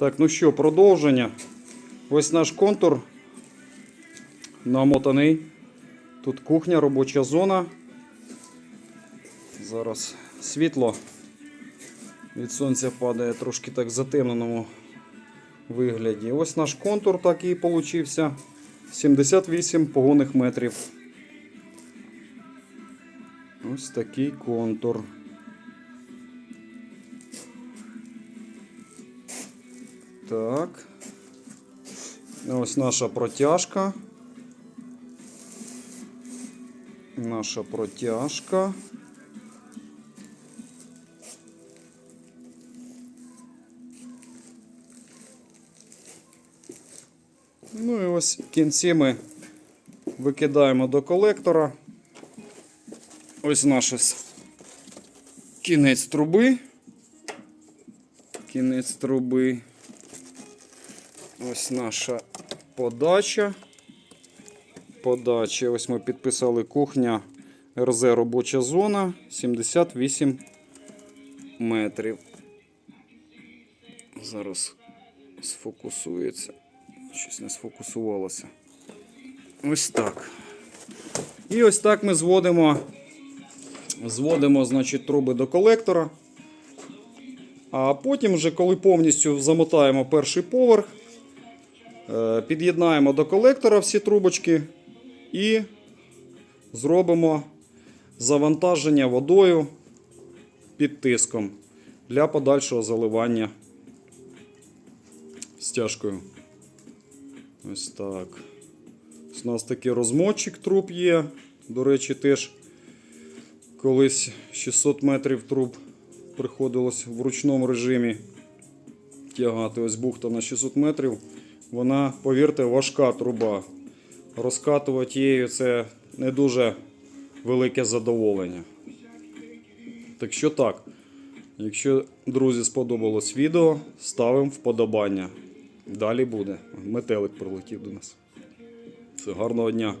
Так, ну що, продовження. Ось наш контур намотаний. Тут кухня, робоча зона. Зараз світло від сонця падає трошки так затемненому вигляді. Ось наш контур такий получився. 78 погонних метрів. Ось такий контур. Так. Ось наша протяжка. Наша протяжка. Ну і ось кінці ми викидаємо до колектора. Ось наш кінець труби. Кінець труби. Ось наша подача. Подача. Ось ми підписали кухня РЗ робоча зона 78 метрів. Зараз сфокусується. Щось не сфокусувалося. Ось так. І ось так ми зводимо, зводимо значить, труби до колектора. А потім, вже, коли повністю замотаємо перший поверх, під'єднаємо до колектора всі трубочки і зробимо завантаження водою під тиском для подальшого заливання стяжкою. Ось так. У нас такий розмотчик труб є. До речі, теж колись 600 метрів труб приходилось в ручному режимі тягати. Ось бухта на 600 метрів. Вона, повірте, важка труба. Розкатувати її це не дуже велике задоволення. Так що так. Якщо, друзі, сподобалось відео, ставимо вподобання. Далі буде. Метелик прилетів до нас. Все, гарного дня.